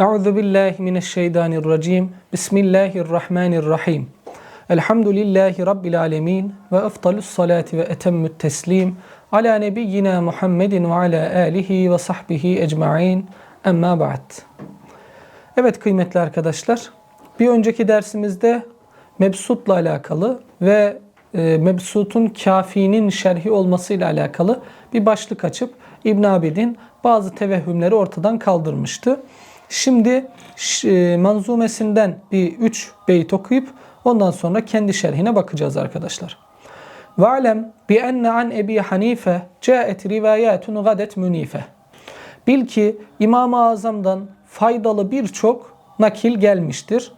Euzu billahi mineşşeytanirracim. Bismillahirrahmanirrahim. Elhamdülillahi rabbil alamin ve efdalus salati ve etemmü't teslim ala nebiyyina Muhammedin ve ala alihi ve sahbihi ecmaîn. Emma ba'd. Evet kıymetli arkadaşlar, bir önceki dersimizde Mebsut'la alakalı ve e, Mebsut'un kafinin şerhi olmasıyla alakalı bir başlık açıp İbn Abidin bazı tevehhümleri ortadan kaldırmıştı. Şimdi e, manzumesinden bir üç beyt okuyup ondan sonra kendi şerhine bakacağız arkadaşlar. Ve'lem bi enne an Ebi Hanife caet rivayatun gadet münife. Bil ki İmam-ı Azam'dan faydalı birçok nakil gelmiştir.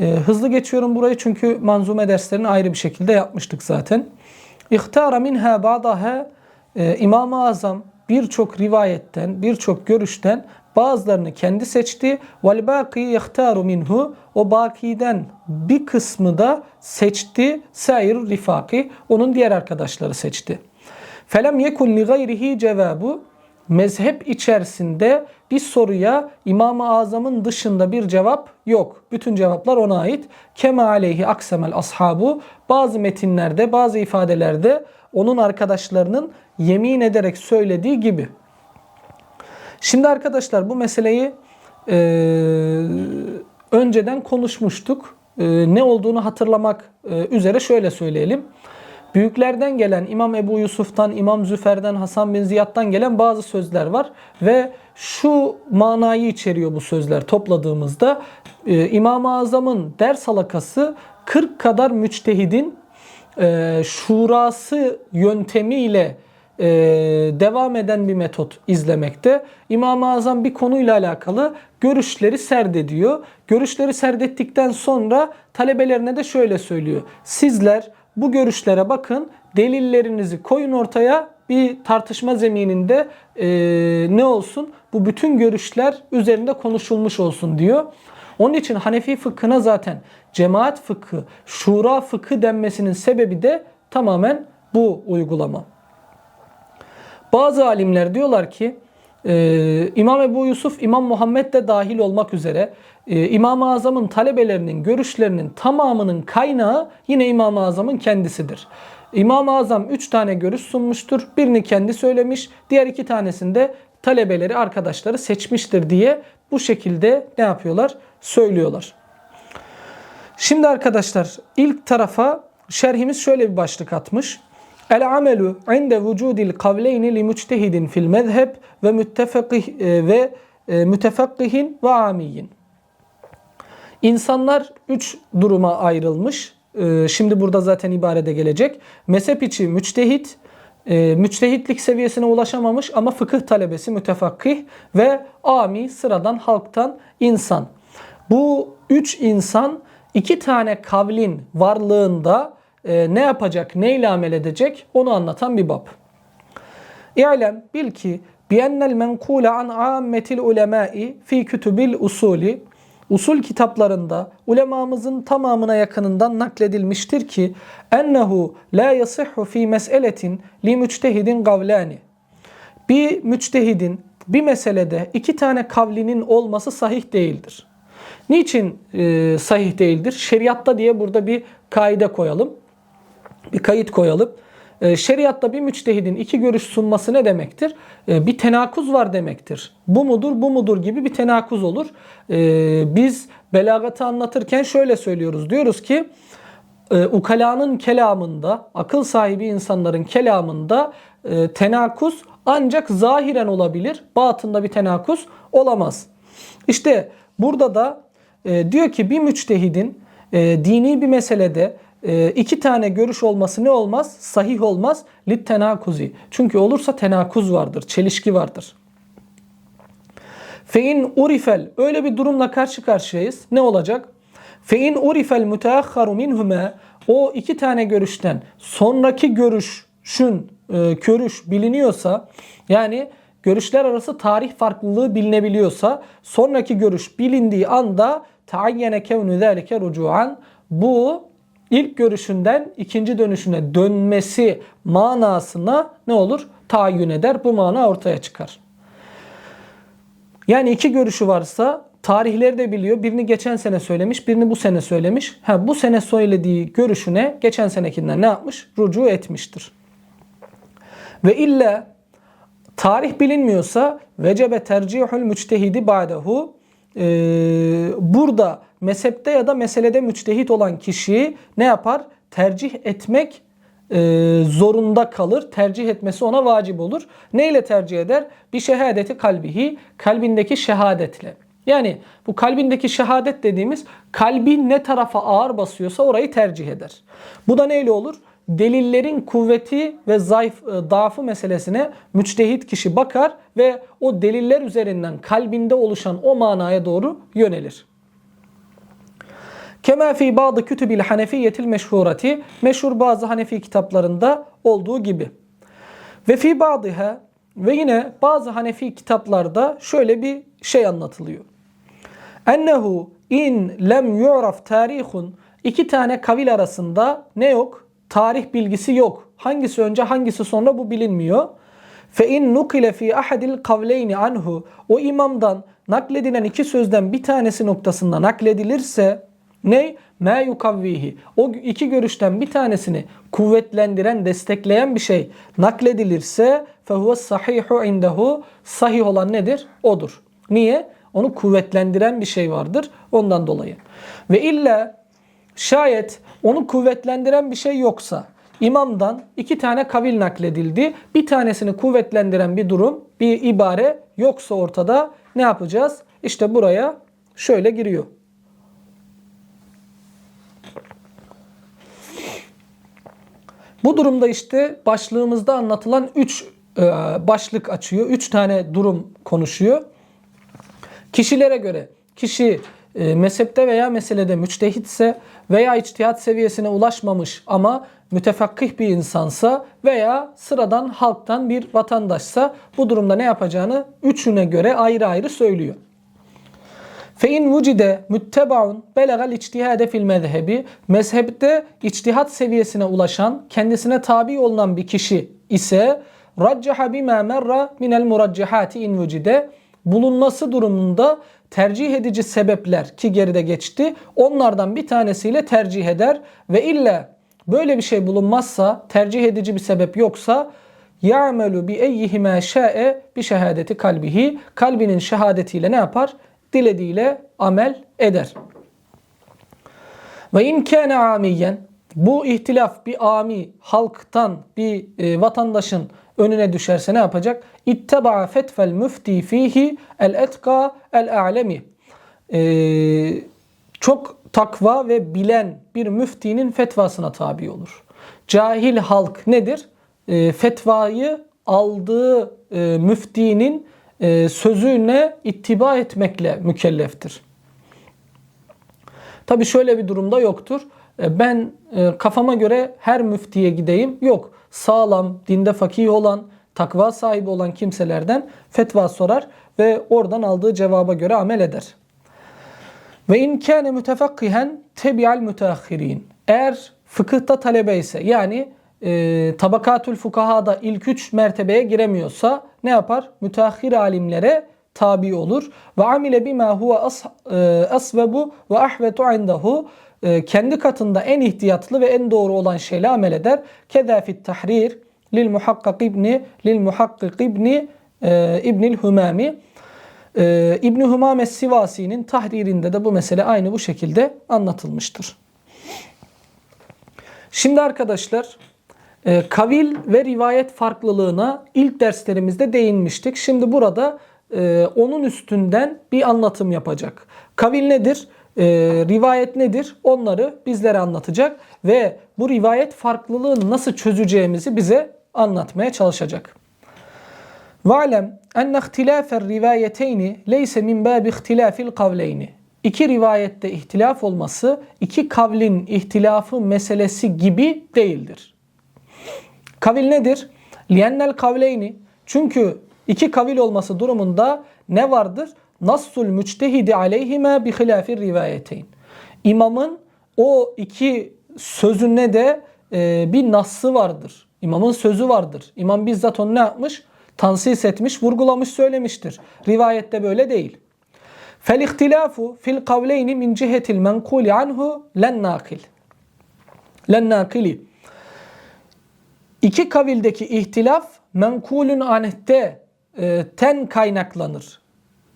Ee, hızlı geçiyorum burayı çünkü manzume derslerini ayrı bir şekilde yapmıştık zaten. İhtara minha ba'daha e, İmam-ı Azam birçok rivayetten, birçok görüşten bazılarını kendi seçti. Vel baki yahtaru minhu o bakiden bir kısmı da seçti. Sair rifaki onun diğer arkadaşları seçti. Felem yekun li gayrihi cevabu mezhep içerisinde bir soruya İmam-ı Azam'ın dışında bir cevap yok. Bütün cevaplar ona ait. Kema aleyhi aksemel ashabu bazı metinlerde bazı ifadelerde onun arkadaşlarının yemin ederek söylediği gibi. Şimdi arkadaşlar bu meseleyi e, önceden konuşmuştuk. E, ne olduğunu hatırlamak e, üzere şöyle söyleyelim. Büyüklerden gelen İmam Ebu Yusuf'tan, İmam Züfer'den, Hasan bin Ziyad'dan gelen bazı sözler var ve şu manayı içeriyor bu sözler topladığımızda. Ee, İmam-ı Azam'ın ders halakası 40 kadar müçtehidin e, şurası yöntemiyle e, devam eden bir metot izlemekte. İmam-ı Azam bir konuyla alakalı görüşleri serdediyor. Görüşleri serdettikten sonra talebelerine de şöyle söylüyor. Sizler bu görüşlere bakın, delillerinizi koyun ortaya, bir tartışma zemininde e, ne olsun? Bu bütün görüşler üzerinde konuşulmuş olsun diyor. Onun için Hanefi fıkhına zaten cemaat fıkhı, şura fıkhı denmesinin sebebi de tamamen bu uygulama. Bazı alimler diyorlar ki ee, İmam Ebu Yusuf, İmam Muhammed de dahil olmak üzere e, İmam-ı Azam'ın talebelerinin görüşlerinin tamamının kaynağı yine İmam-ı Azam'ın kendisidir. İmam-ı Azam 3 tane görüş sunmuştur. Birini kendi söylemiş, diğer iki tanesini de talebeleri, arkadaşları seçmiştir diye bu şekilde ne yapıyorlar? Söylüyorlar. Şimdi arkadaşlar ilk tarafa şerhimiz şöyle bir başlık atmış. El amelu inde vücudil kavleyni li müçtehidin fil mezheb ve müttefakih e, ve e, mütefakkihin ve amiyin. İnsanlar üç duruma ayrılmış. E, Şimdi burada zaten ibarede gelecek. Mezhep içi müçtehit, müçtehitlik seviyesine ulaşamamış ama fıkıh talebesi mütefakkih ve ami sıradan halktan insan. Bu üç insan iki tane kavlin varlığında e, ne yapacak, neyle amel edecek onu anlatan bir bab. İ'lem bil ki biyennel menkule an ammetil ulemai fi kütübil usuli usul kitaplarında ulemamızın tamamına yakınından nakledilmiştir ki ennehu la yasihhu fi mes'eletin li müçtehidin gavlani bir müçtehidin bir meselede iki tane kavlinin olması sahih değildir. Niçin e, sahih değildir? Şeriatta diye burada bir kaide koyalım bir kayıt koyalım. E, şeriatta bir müçtehidin iki görüş sunması ne demektir? E, bir tenakuz var demektir. Bu mudur, bu mudur gibi bir tenakuz olur. E, biz belagatı anlatırken şöyle söylüyoruz. Diyoruz ki e, ukalanın kelamında, akıl sahibi insanların kelamında e, tenakuz ancak zahiren olabilir. Batında bir tenakuz olamaz. İşte burada da e, diyor ki bir müçtehidin dini bir meselede e, iki tane görüş olması ne olmaz? Sahih olmaz. Lit tenakuzi. Çünkü olursa tenakuz vardır, çelişki vardır. Fein urifel öyle bir durumla karşı karşıyayız. Ne olacak? Fein urifel müteahharu minhume o iki tane görüşten sonraki görüşün e, görüş biliniyorsa yani görüşler arası tarih farklılığı bilinebiliyorsa sonraki görüş bilindiği anda taayyene kevnü zâlike rucuan bu ilk görüşünden ikinci dönüşüne dönmesi manasına ne olur? Tayin eder. Bu mana ortaya çıkar. Yani iki görüşü varsa tarihleri de biliyor. Birini geçen sene söylemiş, birini bu sene söylemiş. Ha, bu sene söylediği görüşüne geçen senekinden ne yapmış? Rucu etmiştir. Ve illa tarih bilinmiyorsa vecebe tercihul müçtehidi ba'dehu ee, burada mezhepte ya da meselede müçtehit olan kişiyi ne yapar? Tercih etmek e, zorunda kalır. Tercih etmesi ona vacip olur. Neyle tercih eder? Bir şehadeti kalbihi, kalbindeki şehadetle. Yani bu kalbindeki şehadet dediğimiz kalbi ne tarafa ağır basıyorsa orayı tercih eder. Bu da neyle olur? Delillerin kuvveti ve zayıf, e, dafı meselesine müçtehit kişi bakar ve o deliller üzerinden kalbinde oluşan o manaya doğru yönelir. Kema fi bazı kütübil hanefiyetil meşhurati meşhur bazı Hanefi kitaplarında olduğu gibi. Ve fi bazıha ve yine bazı Hanefi kitaplarda şöyle bir şey anlatılıyor. Ennehu in lem yu'raf tarihun iki tane kavil arasında ne yok? Tarih bilgisi yok. Hangisi önce hangisi sonra bu bilinmiyor. Fe in nukile fi ahadil kavleyni anhu o imamdan nakledilen iki sözden bir tanesi noktasında nakledilirse ne? Ma yukavvihi. O iki görüşten bir tanesini kuvvetlendiren, destekleyen bir şey nakledilirse fehuve sahihu indehu. Sahih olan nedir? Odur. Niye? Onu kuvvetlendiren bir şey vardır. Ondan dolayı. Ve illa şayet onu kuvvetlendiren bir şey yoksa imamdan iki tane kavil nakledildi. Bir tanesini kuvvetlendiren bir durum, bir ibare yoksa ortada ne yapacağız? İşte buraya şöyle giriyor. Bu durumda işte başlığımızda anlatılan 3 e, başlık açıyor. 3 tane durum konuşuyor. Kişilere göre kişi e, mezhepte veya meselede müçtehitse veya içtihat seviyesine ulaşmamış ama mütefakkih bir insansa veya sıradan halktan bir vatandaşsa bu durumda ne yapacağını üçüne göre ayrı ayrı söylüyor. Fe in vucide muttebaun belagal içtihade fil mezhebi mezhepte içtihat seviyesine ulaşan, kendisine tabi olunan bir kişi ise raccaha bima merra minel muraccihati in vucide bulunması durumunda tercih edici sebepler ki geride geçti onlardan bir tanesiyle tercih eder ve illa böyle bir şey bulunmazsa tercih edici bir sebep yoksa ya'melu bi eyyihime şa'e bi şehadeti kalbihi kalbinin şehadetiyle ne yapar? dilediğiyle amel eder. Ve in kâne amiyen bu ihtilaf bir ami halktan bir e, vatandaşın önüne düşerse ne yapacak? İtteba fetvel müfti fihi el etka el a'lemi. E, çok takva ve bilen bir müftinin fetvasına tabi olur. Cahil halk nedir? E, fetvayı aldığı e, müftinin e, sözüne ittiba etmekle mükelleftir. Tabi şöyle bir durumda yoktur. E, ben e, kafama göre her müftiye gideyim. Yok. Sağlam, dinde fakih olan, takva sahibi olan kimselerden fetva sorar ve oradan aldığı cevaba göre amel eder. Ve in kâne mütefakkihen tebi'al müteahhirin. Eğer fıkıhta talebe ise yani e, tabakatül fukahada ilk üç mertebeye giremiyorsa ne yapar? Müteahhir alimlere tabi olur. Ve amile bima huve e, asvebu ve ahvetu indahu e, kendi katında en ihtiyatlı ve en doğru olan şeyle amel eder. Keda fit tahrir lil muhakkak ibni lil muhakkik ibni e, İbnil Hümami e, İbn Hümame Sivasi'nin tahririnde de bu mesele aynı bu şekilde anlatılmıştır. Şimdi arkadaşlar e, kavil ve rivayet farklılığına ilk derslerimizde değinmiştik. Şimdi burada e, onun üstünden bir anlatım yapacak. Kavil nedir? E, rivayet nedir? Onları bizlere anlatacak ve bu rivayet farklılığını nasıl çözeceğimizi bize anlatmaya çalışacak. Va'lem enne ihtilafer rivayeteyni leyse min babi ihtilafil kavleyni. İki rivayette ihtilaf olması iki kavlin ihtilafı meselesi gibi değildir. Kavil nedir? Liyennel kavleyni. Çünkü iki kavil olması durumunda ne vardır? Nassul müçtehidi aleyhime bi hilafir rivayeteyn. İmamın o iki sözüne de e, bir nassı vardır. İmamın sözü vardır. İmam bizzat onu ne yapmış? Tansis etmiş, vurgulamış, söylemiştir. Rivayette böyle değil. Fel ihtilafu fil kavleyni min cihetil menkuli anhu len nakil. Len nakili. İki kavildeki ihtilaf menkulün anhte e, ten kaynaklanır.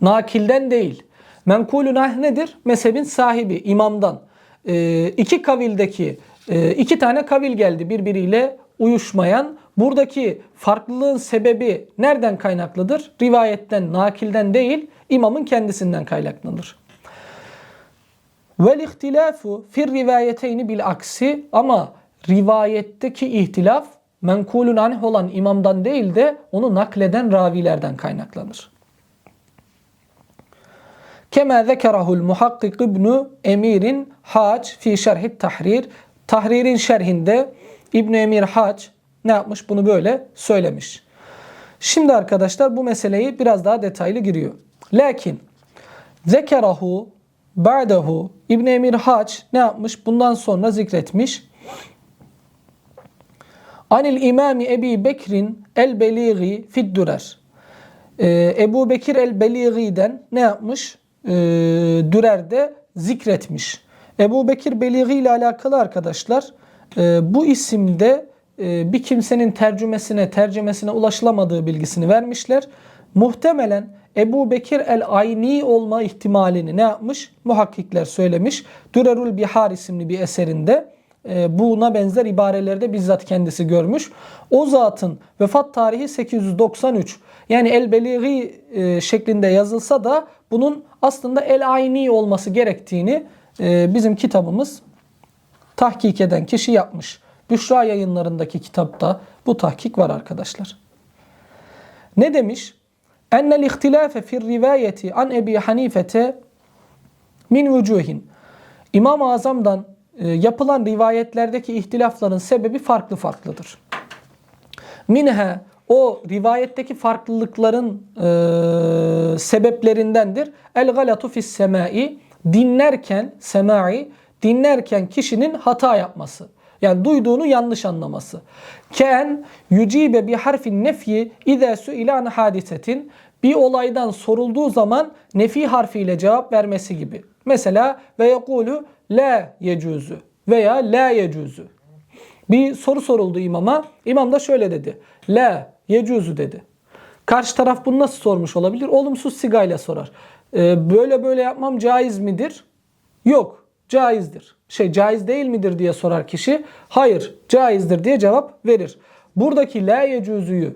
Nakilden değil. Menkulün anh nedir? Mezhebin sahibi, imamdan. E, iki kavildeki e, iki tane kavil geldi birbiriyle uyuşmayan. Buradaki farklılığın sebebi nereden kaynaklıdır? Rivayetten, nakilden değil, imamın kendisinden kaynaklanır. Vel ihtilafu fir rivayeteyni bil aksi ama rivayetteki ihtilaf menkulun anh olan imamdan değil de onu nakleden ravilerden kaynaklanır. Kema zekerahul muhakkik ibnu Emir'in Hac fi şerhit tahrir. Tahrir'in şerhinde İbn Emir Hac ne yapmış? Bunu böyle söylemiş. Şimdi arkadaşlar bu meseleyi biraz daha detaylı giriyor. Lakin zekerahu ba'dehu İbn Emir Hac ne yapmış? Bundan sonra zikretmiş. Anil İmami Ebi Bekir'in el beligi fid dürer. Ee, Ebu Bekir el Beligi'den ne yapmış? Ee, Dürer'de zikretmiş. Ebu Bekir Beligi ile alakalı arkadaşlar e, bu isimde e, bir kimsenin tercümesine, tercümesine ulaşılamadığı bilgisini vermişler. Muhtemelen Ebu Bekir el-Ayni olma ihtimalini ne yapmış? Muhakkikler söylemiş. Dürerul Bihar isimli bir eserinde e, buna benzer ibarelerde bizzat kendisi görmüş. O zatın vefat tarihi 893. Yani el-Beligi e, şeklinde yazılsa da bunun aslında el-Ayni olması gerektiğini e, bizim kitabımız tahkik eden kişi yapmış. Büşra yayınlarındaki kitapta bu tahkik var arkadaşlar. Ne demiş? Ennel ihtilafe fir rivayeti an Ebi Hanifete min vücuhin. İmam-ı Azam'dan e, yapılan rivayetlerdeki ihtilafların sebebi farklı farklıdır. Minha o rivayetteki farklılıkların e, sebeplerindendir. El galatu fis semai dinlerken semai dinlerken kişinin hata yapması. Yani duyduğunu yanlış anlaması. Ken yücibe bir harfin nefyi ide suile an hadisetin bir olaydan sorulduğu zaman nefi harfiyle cevap vermesi gibi. Mesela ve yekulu la yecuzu veya la yecuzu. Bir soru soruldu imama. İmam da şöyle dedi. La yecuzu dedi. Karşı taraf bunu nasıl sormuş olabilir? Olumsuz sigayla sorar. Ee, böyle böyle yapmam caiz midir? Yok, caizdir. Şey caiz değil midir diye sorar kişi. Hayır, caizdir diye cevap verir. Buradaki la yecuzuyu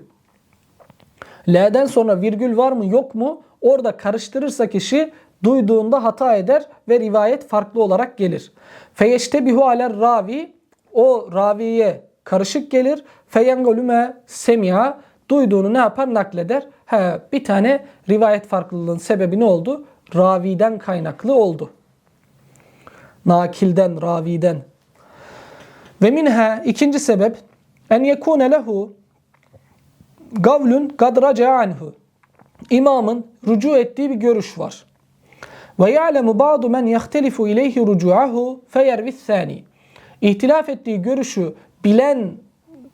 L'den sonra virgül var mı yok mu? Orada karıştırırsa kişi duyduğunda hata eder ve rivayet farklı olarak gelir. Feyeştebihu aler ravi o raviye karışık gelir. Feyengolüme semia duyduğunu ne yapar nakleder. He, bir tane rivayet farklılığının sebebi ne oldu? Raviden kaynaklı oldu. Nakilden, raviden. Ve minha ikinci sebep en yekune lehu gavlun kad anhu. İmamın rücu ettiği bir görüş var. Ve ya'lemu ba'du men yahtelifu ileyhi rucu'ahu feyervi thani. İhtilaf ettiği görüşü bilen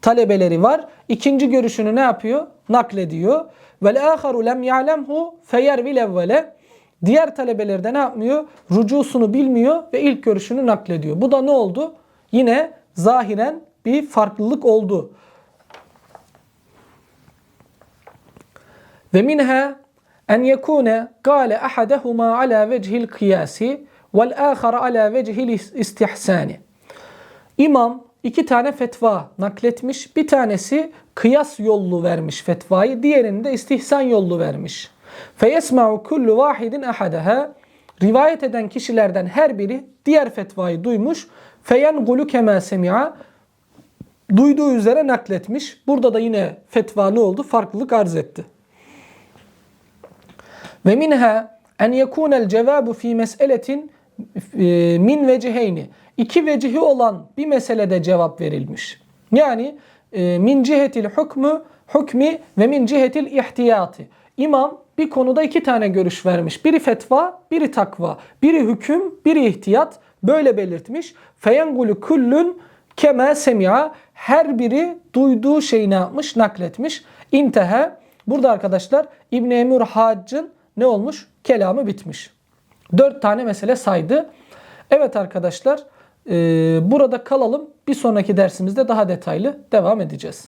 talebeleri var. İkinci görüşünü ne yapıyor? Naklediyor. Vel aharu lem ya'lemhu feyervi evvele. Diğer talebeler de ne yapmıyor? Rucusunu bilmiyor ve ilk görüşünü naklediyor. Bu da ne oldu? Yine zahiren bir farklılık oldu. Ve minha en yekune gale ahadehuma ala vechil kıyasi vel ahara ala vechil istihsani. İmam iki tane fetva nakletmiş. Bir tanesi kıyas yollu vermiş fetvayı, diğerini de istihsan yollu vermiş. Feyesma'u kullu vahidin ahadaha. Rivayet eden kişilerden her biri diğer fetvayı duymuş. Feyen gulu kema semi'a. Duyduğu üzere nakletmiş. Burada da yine fetva ne oldu? Farklılık arz etti. Ve minha en yekunel cevabu fi mes'eletin e, min veciheyni. İki vecihi olan bir meselede cevap verilmiş. Yani e, min cihetil hukmu hukmi ve min cihetil ihtiyati. İmam bir konuda iki tane görüş vermiş. Biri fetva, biri takva. Biri hüküm, biri ihtiyat. Böyle belirtmiş. Feyengulu kullun kema semia. Her biri duyduğu şeyi ne yapmış? Nakletmiş. İntehe. Burada arkadaşlar İbn Emir Hacc'ın ne olmuş? Kelamı bitmiş. Dört tane mesele saydı. Evet arkadaşlar e, burada kalalım. Bir sonraki dersimizde daha detaylı devam edeceğiz.